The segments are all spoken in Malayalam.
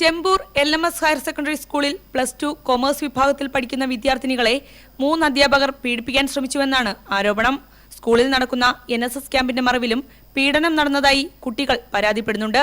Chempur L M S higher secondary സ്കൂളിൽ പ്ലസ് ടു കൊമേഴ്സ് വിഭാഗത്തിൽ പഠിക്കുന്ന വിദ്യാർത്ഥിനികളെ മൂന്ന് അധ്യാപകർ പീഡിപ്പിക്കാൻ ശ്രമിച്ചുവെന്നാണ് ആരോപണം. സ്കൂളിൽ നടക്കുന്ന എൻ എസ് എസ് ക്യാമ്പിന്റെ മറവിലും പീഡനം നടന്നതായി കുട്ടികൾ പരാതിപ്പെടുന്നുണ്ട്.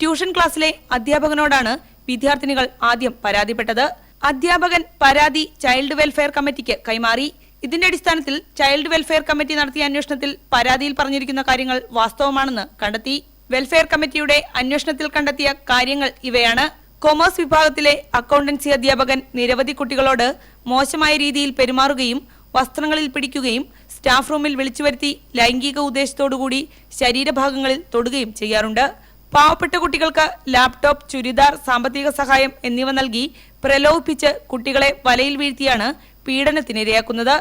ട്യൂഷൻ ക്ലാസ്സിലെ അധ്യാപകനോടാണ് വിദ്യാർത്ഥിനികൾ ആദ്യം പരാതിപ്പെട്ടത്. അധ്യാപകൻ പരാതി ചൈൽഡ് വെൽഫെയർ കമ്മിറ്റിക്ക് കൈമാറി. ഇതിന്റെ അടിസ്ഥാനത്തിൽ ചൈൽഡ് വെൽഫെയർ കമ്മിറ്റി നടത്തിയ അന്വേഷണത്തിൽ പരാതിയിൽ പറഞ്ഞിരിക്കുന്ന കാര്യങ്ങൾ വാസ്തവമാണെന്ന് കണ്ടെത്തി. വെൽഫെയർ കമ്മിറ്റിയുടെ അന്വേഷണത്തിൽ കണ്ടെത്തിയ കാര്യങ്ങൾ ഇവയാണ്. കൊമേഴ്സ് വിഭാഗത്തിലെ അക്കൗണ്ടൻസി അധ്യാപകൻ നിരവധി കുട്ടികളോട് മോശമായ രീതിയിൽ പെരുമാറുകയും വസ്ത്രങ്ങളിൽ പിടിക്കുകയും സ്റ്റാഫ് റൂമിൽ വിളിച്ചു വരുത്തി ലൈംഗിക ഉദ്ദേശത്തോടുകൂടി ശരീരഭാഗങ്ങളിൽ തൊടുകയും ചെയ്യാറുണ്ട്. പാവപ്പെട്ട കുട്ടികൾക്ക് ലാപ്ടോപ്പ് ചുരിദാർ സാമ്പത്തിക സഹായം എന്നിവ നൽകി പ്രലോഭിപ്പിച്ച് കുട്ടികളെ വലയിൽ വീഴ്ത്തിയാണ് പീഡനത്തിനിരയാക്കുന്നത്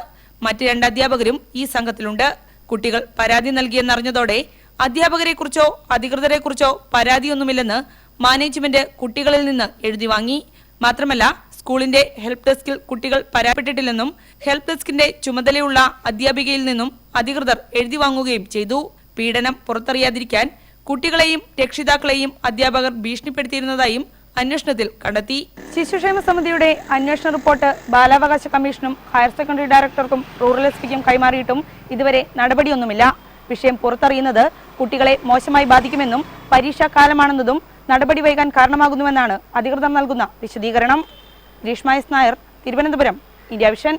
മറ്റ് രണ്ട് അധ്യാപകരും ഈ സംഘത്തിലുണ്ട്. കുട്ടികൾ പരാതി നൽകിയെന്നറിഞ്ഞതോടെ അധ്യാപകരെക്കുറിച്ചോ അധികൃതരെക്കുറിച്ചോ പരാതിയൊന്നുമില്ലെന്ന് മാനേജ്മെന്റ് കുട്ടികളിൽ നിന്ന് എഴുതി വാങ്ങി. മാത്രമല്ല സ്കൂളിന്റെ ഹെൽപ് ഡെസ്കിൽ കുട്ടികൾ പരാതിപ്പെട്ടിട്ടില്ലെന്നും ഹെൽപ് ഡെസ്കിന്റെ ചുമതലയുള്ള അധ്യാപികയിൽ നിന്നും അധികൃതർ എഴുതി വാങ്ങുകയും ചെയ്തു. പീഡനം പുറത്തറിയാതിരിക്കാൻ കുട്ടികളെയും രക്ഷിതാക്കളെയും അധ്യാപകർ ഭീഷണിപ്പെടുത്തിയിരുന്നതായും അന്വേഷണത്തിൽ കണ്ടെത്തി. ശിശുക്ഷേമ സമിതിയുടെ അന്വേഷണ റിപ്പോർട്ട് ബാലാവകാശ കമ്മീഷനും ഹയർ സെക്കൻഡറി ഡയറക്ടർക്കും റൂറൽ എസ് പിക്കും കൈമാറിയിട്ടും ഇതുവരെ നടപടിയൊന്നുമില്ല. വിഷയം പുറത്തറിയുന്നത് കുട്ടികളെ മോശമായി ബാധിക്കുമെന്നും പരീക്ഷാകാലമാണെന്നതും നടപടി വൈകാൻ കാരണമാകുന്നുവെന്നാണ് അധികൃതർ നൽകുന്ന വിശദീകരണം. Greeshma S Nair Thiruvananthapuram India vision.